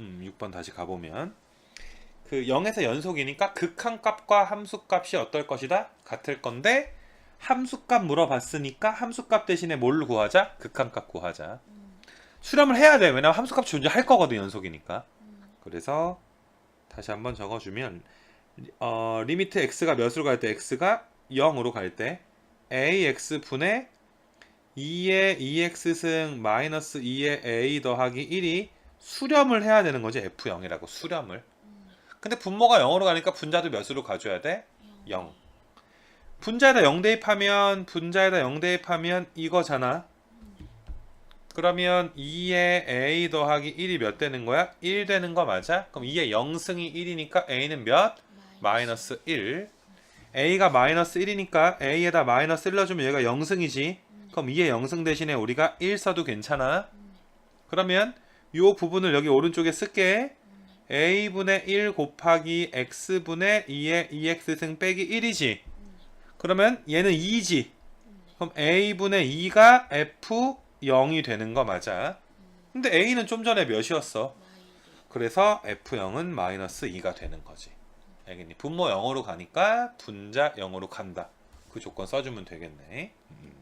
음, 6번 다시 가보면 그 0에서 연속이니까 극한 값과 함수 값이 어떨 것이다? 같을 건데 함수 값 물어봤으니까 함수 값 대신에 뭘 구하자? 극한 값 구하자. 수렴을 해야 돼. 왜냐면 함수 값 존재할 거거든 연속이니까. 그래서 다시 한번 적어주면 어, 리미트 x가 몇으로 갈 때 x가 0으로 갈 때 ax 분의 2의 2x 승 마이너스 2의 a 더하기 1이 수렴을 해야 되는 거지 f0이라고 수렴을. 근데 분모가 0으로 가니까 분자도 몇으로 가줘야 돼? 0. 분자에다 0 대입하면 분자에다 0 대입하면 이거잖아. 그러면 2의 a 더하기 1이 몇 되는 거야? 1 되는 거 맞아? 그럼 2의 0승이 1이니까 a는 몇? 마이너스 1. a가 마이너스 1이니까 a에다 마이너스 1 넣어주면 얘가 0승이지. 그럼 2의 0승 대신에 우리가 1 써도 괜찮아. 그러면 요 부분을 여기 오른쪽에 쓸게. a분의 1 곱하기 x분의 2의 2x승 빼기 1이지. 그러면 얘는 2지. 그럼 a분의 2가 f0이 되는 거 맞아. 근데 a는 좀 전에 몇이었어? 그래서 f0은 마이너스 2가 되는 거지. 알겠니? 분모 0으로 가니까 분자 0으로 간다. 그 조건 써주면 되겠네. 음.